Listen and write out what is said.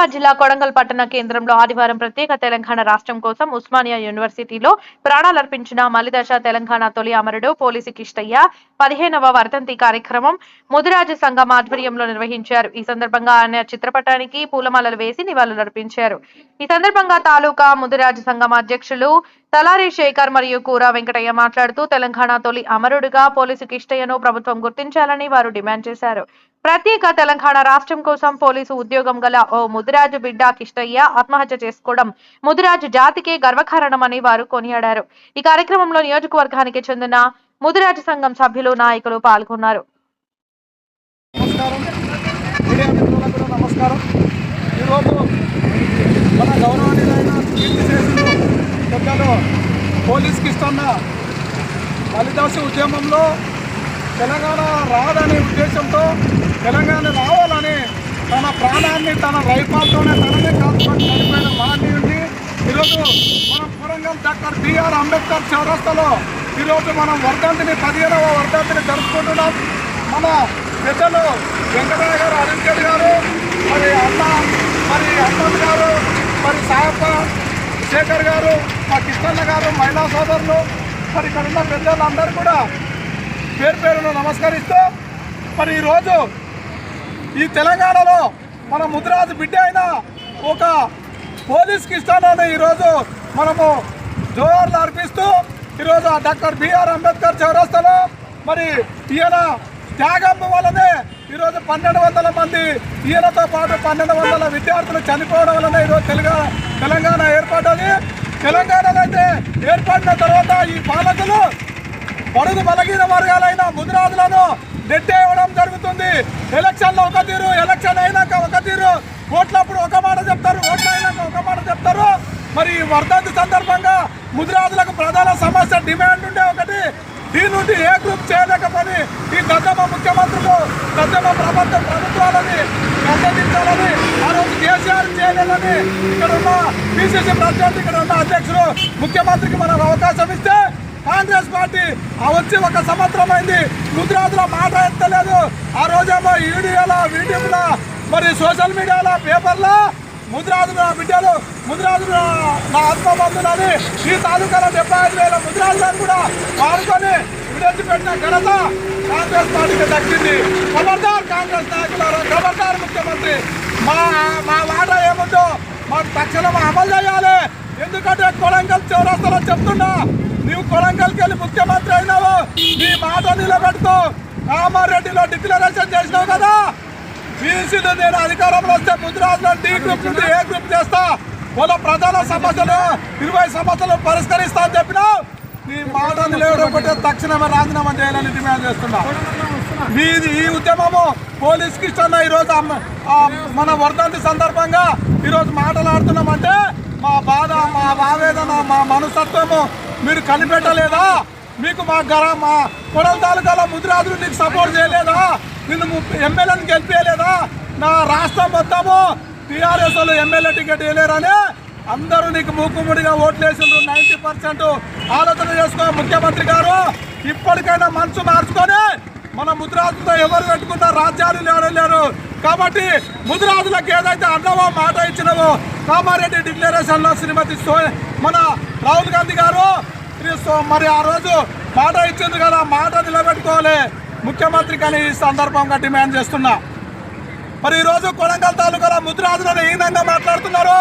నిజామాబాద్ జిల్లా కొడంగల్ పట్టణ కేంద్రంలో ఆదివారం ప్రత్యేక తెలంగాణ రాష్ట్రం కోసం ఉస్మానియా యూనివర్సిటీలో ప్రాణాలర్పించిన మలిదశ తెలంగాణ తొలి అమరుడు పోలీసు కిష్టయ్య పదిహేనవ వర్ధంతి కార్యక్రమం ముదిరాజు సంఘం ఆధ్వర్యంలో నిర్వహించారు. ఈ సందర్భంగా ఆయన చిత్రపటానికి పూలమాలలు వేసి నివాళులర్పించారు. ఈ సందర్భంగా తాలూకా ముదిరాజు సంఘం అధ్యక్షులు తలారి శేఖర్ మరియు కూర వెంకటయ్య మాట్లాడుతూ తెలంగాణ తొలి అమరుడుగా పోలీసు కిష్టయ్యను ప్రభుత్వం గుర్తించాలని వారు డిమాండ్ చేశారు. ప్రత్యేక తెలంగాణ రాష్ట్రం కోసం పోలీసు ఉద్యోగం గల ఓ ముదిరాజు బిడ్డ కిష్టయ్య ఆత్మహత్య చేసుకోవడం ముదిరాజు జాతికే గర్వకారణమని వారు కొనియాడారు. ఈ కార్యక్రమంలో నియోజకవర్గానికి చెందిన ముదిరాజు సంఘం సభ్యులు నాయకులు పాల్గొన్నారు. పోలీస్ కిష్టన్న మిత్రులకు ఉద్యమంలో తెలంగాణ రాదనే ఉద్దేశంతో తెలంగాణ రావాలని తన ప్రాణాన్ని తన రైపాలతోనే తననే కాల్చుకొని చనిపోయిన మహనీయుడిని ఈరోజు మనం వరంగల్ డాక్టర్ బిఆర్ అంబేద్కర్ చౌరస్తాలో ఈరోజు మనం వర్ధంతిని పదిహేనవ వర్ధంతిని జరుపుకుంటున్నాం. మన పెద్దలు వెంకటయ్య గారు అరుణ్ గారు మరి అన్న మరి హనుమంత్ గారు మరి సాయప్ప శేఖర్ గారు మా కృష్ణన్న గారు మహిళా సోదరులు మరి ఇక్కడ ఉన్న పెద్దలందరూ కూడా పేరు పేరును నమస్కరిస్తూ మరి ఈరోజు ఈ తెలంగాణలో మన ముద్రాజు బిడ్డ అయిన ఒక పోలీస్కి ఇస్తానని ఈరోజు మనము జోహార్లు అర్పిస్తూ ఈరోజు డాక్టర్ బిఆర్ అంబేద్కర్ చౌరస్తాలో మరి ఈయన త్యాగం వల్లనే ఈరోజు పన్నెండు వందల మంది ఈయనతో పాటు పన్నెండు వందల విద్యార్థులు చనిపోవడం వలన ఈరోజు తెలంగాణ తెలంగాణ ఏర్పడ్డది. తెలంగాణలో అయితే ఏర్పడిన తర్వాత ఈ పాలకులు బడుగు బలహీన వర్గాలైన ముదిరాజులను నెట్టేయడం జరుగుతుంది. ఎలక్షన్లో ఒక తీరు ఎలక్షన్ అయినాక ఒక తీరు. ఓట్లప్పుడు ఒక మాట చెప్తారు ఓట్లు అయినాక ఒక మాట చెప్తారు. మరి ఈ వర్ధంతి సందర్భంగా ముదిరాజులకు ప్రధాన సమస్య డిమాండ్ ఉండే ఒకటి. దీని నుండి ఏ గ్రూప్ చేయలేకపోయి ఈ గద్దమ్మ ముఖ్యమంత్రులు గద్దమ్మ ప్రభుత్వ ప్రభుత్వాలని గద్దెదించాలని ఆ రోజు కేసీఆర్ చేయలేదని ఇక్కడ ఉన్న పిసిసి ప్రెసిడెంట్ ఇక్కడ ఉన్న అధ్యక్షులు ముఖ్యమంత్రికి మనం అవకాశం ఇస్తే కాంగ్రెస్ పార్టీ ఆ వచ్చి ఒక సంవత్సరమైంది అయింది. మాట ఎత్తలేదు. ఆ రోజేమో ఈడియోలో వీడియోలో మరి సోషల్ మీడియాలో పేపర్లో ముద్రాజు బిడ్డలు ముద్రాజు నా- ఆత్మబంధులని ఈ తాలూకాలో డెబ్బై ఐదు వేల ముద్రాజులను కూడా పాల్గొని విడిచిపెట్టిన ఘనత కాంగ్రెస్ పార్టీకి దక్కింది. ఖబర్దార్ కాంగ్రెస్ నాయకులారా ఖబర్దార్ ముఖ్యమంత్రి మా మా మాట ఏముందో మాకు తక్షణం అమలు చేయాలి. ఎందుకంటే కొలంగల్ చౌరస్తాలో చెప్తున్నా నీవు కొలంగల్కి వెళ్ళి ముఖ్యమంత్రి అయినావు. నీ మాట నిలబెడుతూ కామారెడ్డిలో డిక్లరేషన్ చేసినావు కదా. బీసీలు నేను అధికారంలో వస్తే ముద్రాజులో డి గ్రూప్ నుండి ఏ గ్రూప్ చేస్తా. వాళ్ళ ప్రధాన సమస్యలు ఇరవై సమస్యలు పరిష్కరిస్తా అని చెప్పినావు. నీ మాట నిలబడకపోతే తక్షణమే రాజీనామా చేయాలని డిమాండ్ చేస్తున్నా. ఈ ఉద్యమము పోలీస్ ఇష్టం ఈరోజు మన వర్ధంతి సందర్భంగా ఈరోజు మాట్లాడుతున్నామంటే మా బాధ మా ఆవేదన మా మనస్తత్వము మీరు కనిపెట్టలేదా? మీకు మా గర మా కొడల తాలూకాలో ముదిరాజులు నీకు సపోర్ట్ చేయలేదా? నిన్ను ఎమ్మెల్యేని గెలిపేయలేదా? నా రాష్ట్రం మొత్తము టీఆర్ఎస్ వాళ్ళు ఎమ్మెల్యే టికెట్ వేయలేరని అందరూ నీకు మూకుముడిగా ఓట్లేసిండ్రు. నైంటీ పర్సెంట్ ఆలోచన చేసుకో ముఖ్యమంత్రి గారు ఇప్పటికైనా మనసు మార్చుకొని మన ముద్రాజులతో ఎవరు పెట్టుకున్న రాజ్యాలు లేడలేరు. కాబట్టి ముద్రాజులకు ఏదైతే అన్నవో మాట ఇచ్చినవో కామారెడ్డి డిక్లరేషన్లో శ్రీమతి సో మన రాహుల్ గాంధీ గారు మరి ఆ రోజు మాట ఇచ్చింది కదా మాట నిలబెట్టుకోవాలి. ముఖ్యమంత్రి కానీ ఈ సందర్భంగా డిమాండ్ చేస్తున్నా. మరి ఈరోజు కొడంగల్ తాలూకాలో ముద్రాజులను ఏ విధంగా మాట్లాడుతున్నారు?